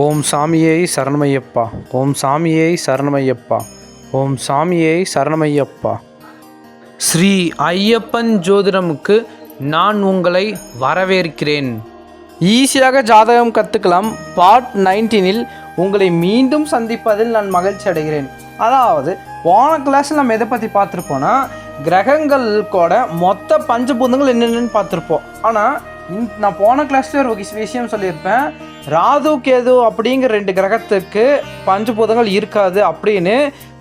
ஓம் சாமியை சரணமையப்பா. ஓம் சாமியை சரணமையப்பா. ஓம் சாமியை சரணமையப்பா. ஸ்ரீ ஐயப்பன் ஜோதிடமுக்கு நான் உங்களை வரவேற்கிறேன். ஈஸியாக ஜாதகம் கற்றுக்கலாம் பார்ட் நைன்டீனில் உங்களை மீண்டும் சந்திப்பதில் நான் மகிழ்ச்சி அடைகிறேன். அதாவது போன கிளாஸில் நம்ம எதை பற்றி பார்த்துருப்போம்னா கிரகங்கள் கூட மொத்த பஞ்சபூதங்கள் என்னென்னு பார்த்துருப்போம். ஆனால் நான் போன கிளாஸ்லேயே ஒரு விஷயம் சொல்லியிருப்பேன். ராது கேது அப்படிங்கிற ரெண்டு கிரகத்துக்கு பஞ்சபூதங்கள் இருக்காது அப்படின்னு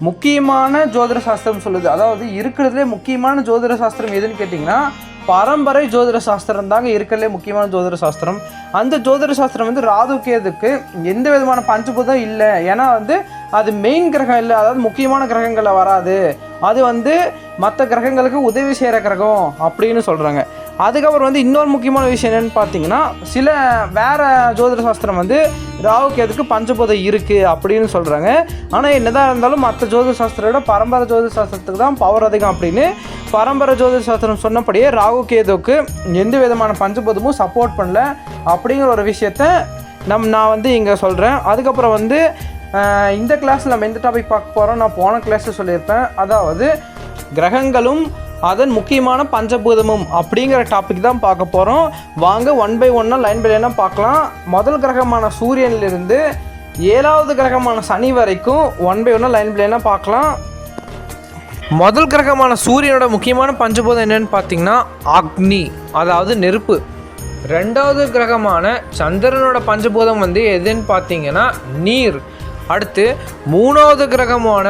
முக்கியமான ஜோதிட சாஸ்திரம் சொல்லுது. அதாவது இருக்கிறதுலே முக்கியமான ஜோதிட சாஸ்திரம் எதுன்னு கேட்டிங்கன்னா பரம்பரை ஜோதிட சாஸ்திரம் தாங்க இருக்கிறதுலே முக்கியமான ஜோதிட சாஸ்திரம். அந்த ஜோதிட சாஸ்திரம் வந்து ராது கேதுக்கு எந்த விதமான பஞ்சபூதம் இல்லை. ஏன்னா வந்து அது மெயின் கிரகம் இல்லை அதாவது முக்கியமான கிரகங்களில் வராது. அது வந்து மற்ற கிரகங்களுக்கு உதவி செய்கிற கிரகம் அப்படின்னு சொல்கிறாங்க அதுக்கப்புறம் வந்து இன்னொரு முக்கியமான விஷயம் என்னென்னு பார்த்தீங்கன்னா சில வேறு ஜோதிட சாஸ்திரம் வந்து ராகுக்கு எதுக்கு பஞ்சபூதம் இருக்குது அப்படின்னு சொல்கிறாங்க ஆனால் என்னதான் இருந்தாலும் மற்ற ஜோதிட சாஸ்திரத்தை விட பரம்பரை ஜோதிட சாஸ்திரத்துக்கு தான் பவர் அதிகம் அப்படின்னு பரம்பரை ஜோதிட சாஸ்திரம் சொன்னபடியே ராகு கேதுவுக்கு எந்த விதமான பஞ்சபோதமும் சப்போர்ட் பண்ணல அப்படிங்கிற ஒரு விஷயத்த நம் நான் வந்து இங்கே சொல்கிறேன் அதுக்கப்புறம் வந்து இந்த கிளாஸில் நம்ம எந்த டாபிக் பார்க்க போகிறோம் நான் போன கிளாஸில் சொல்லியிருப்பேன். அதாவது கிரகங்களும் அதன் முக்கியமான பஞ்சபூதமும் அப்படிங்கிற டாபிக் தான் பார்க்க போகிறோம் வாங்க ஒன் பை ஒன்னாக லைன் பை லைனாக பார்க்கலாம். முதல் கிரகமான சூரியன்லேருந்து ஏழாவது கிரகமான சனி வரைக்கும் ஒன் பை ஒன்னாக லைன் பை லைனாக பார்க்கலாம். முதல் கிரகமான சூரியனோட முக்கியமான பஞ்சபூதம் என்னென்னு பார்த்தீங்கன்னா அக்னி அதாவது நெருப்பு. ரெண்டாவது கிரகமான சந்திரனோட பஞ்சபூதம் வந்து எதுன்னு பார்த்தீங்கன்னா நீர். அடுத்து மூணாவது கிரகமான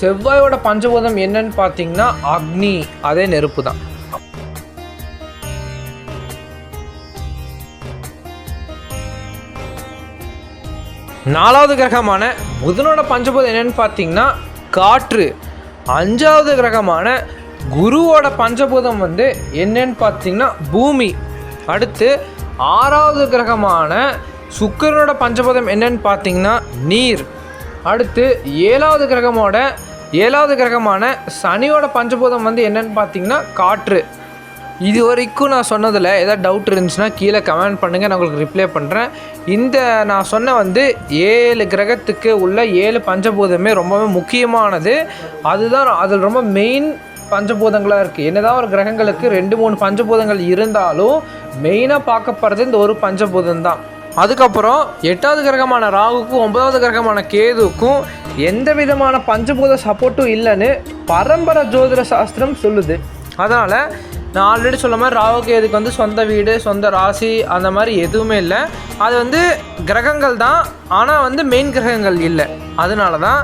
செவ்வாயோட பஞ்சபூதம் என்னன்னு பார்த்தீங்கன்னா அக்னி. அதே நெருப்பு தான். நாலாவது கிரகமான புதனோட பஞ்சபூதம் என்னன்னு பார்த்தீங்கன்னா காற்று. அஞ்சாவது கிரகமான குருவோட பஞ்சபூதம் வந்து என்னன்னு பார்த்தீங்கன்னா பூமி. அடுத்து ஆறாவது கிரகமான சுக்கிரனோட பஞ்சபூதம் என்னன்னு பார்த்தீங்கன்னா நீர். அடுத்து ஏழாவது கிரகமோட ஏழாவது கிரகமான சனியோட பஞ்சபூதம் வந்து என்னன்னு பார்த்தீங்கன்னா காற்று. இது வரைக்கும் நான் சொன்னதில் ஏதாவது டவுட் இருந்துச்சுன்னா கீழே கமெண்ட் பண்ணுங்கள் நான் உங்களுக்கு ரிப்ளை பண்ணுறேன் இந்த நான் சொன்ன வந்து ஏழு கிரகத்துக்கு உள்ள ஏழு பஞ்சபூதமே ரொம்பவே முக்கியமானது. அதுதான் அதில் ரொம்ப மெயின் பஞ்சபூதங்களாக இருக்குது என்னதான் ஒரு கிரகங்களுக்கு ரெண்டு மூணு பஞ்சபூதங்கள் இருந்தாலும் மெயினாக பார்க்கப்படுறது இந்த ஒரு பஞ்சபூதம் தான் அதுக்கப்புறம் எட்டாவது கிரகமான ராகுக்கும் ஒன்பதாவது கிரகமான கேதுவுக்கும் எந்த விதமான பஞ்சபூத சப்போர்ட்டும் இல்லைன்னு பரம்பரை ஜோதிட சாஸ்திரம் சொல்லுது. அதனால் நான் ஆல்ரெடி சொல்ல மாதிரி ராகு கேதுக்கு வந்து சொந்த வீடு சொந்த ராசி அந்த மாதிரி எதுவுமே இல்லை. அது வந்து கிரகங்கள் தான் ஆனால் வந்து மெயின் கிரகங்கள் இல்லை. அதனால தான்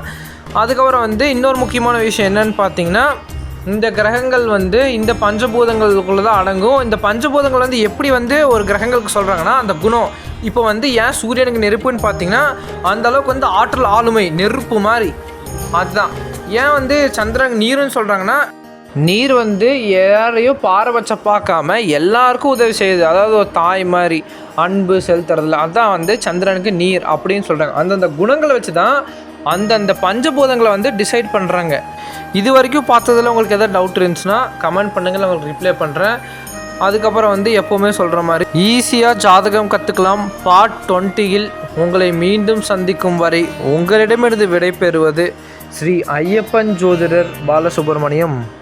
அதுக்கப்புறம் வந்து இன்னொரு முக்கியமான விஷயம் என்னன்னு பார்த்தீங்கன்னா இந்த கிரகங்கள் வந்து இந்த பஞ்சபூதங்களுக்குள்ள தான் அடங்கும். இந்த பஞ்சபூதங்கள் வந்து எப்படி வந்து ஒரு கிரகங்களுக்கு சொல்கிறாங்கன்னா அந்த குணம். இப்போ வந்து ஏன் சூரியனுக்கு நெருப்புன்னு பார்த்தீங்கன்னா அந்த அளவுக்கு வந்து ஆற்றல் ஆளுமை நெருப்பு மாதிரி. அதுதான். ஏன் வந்து சந்திரன் நீருன்னு சொல்கிறாங்கன்னா நீர் வந்து யாரையும் பாரபட்சம் பார்க்காம எல்லாருக்கும் உதவி செய்யுது. அதாவது ஒரு தாய் மாதிரி அன்பு செலுத்துறதுல. அதுதான் வந்து சந்திரனுக்கு நீர் அப்படின்னு சொல்கிறாங்க அந்தந்த குணங்களை வச்சு தான் அந்தந்த பஞ்சபூதங்களை வந்து டிசைட் பண்ணுறாங்க இது வரைக்கும் பார்த்ததுல உங்களுக்கு எதாவது டவுட் இருந்துச்சுன்னா கமெண்ட் பண்ணுங்கள் நான் உங்களுக்கு ரிப்ளை பண்ணுறேன் அதுக்கப்புறம் வந்து எப்போவுமே சொல்கிற மாதிரி ஈஸியாக ஜாதகம் கற்றுக்கலாம் பார்ட் டுவெண்ட்டியில் உங்களை மீண்டும் சந்திக்கும் வரை உங்களிடமிருந்து விடைபெறுவது ஸ்ரீ ஐயப்பன் ஜோதிடர் பாலசுப்ரமணியம்.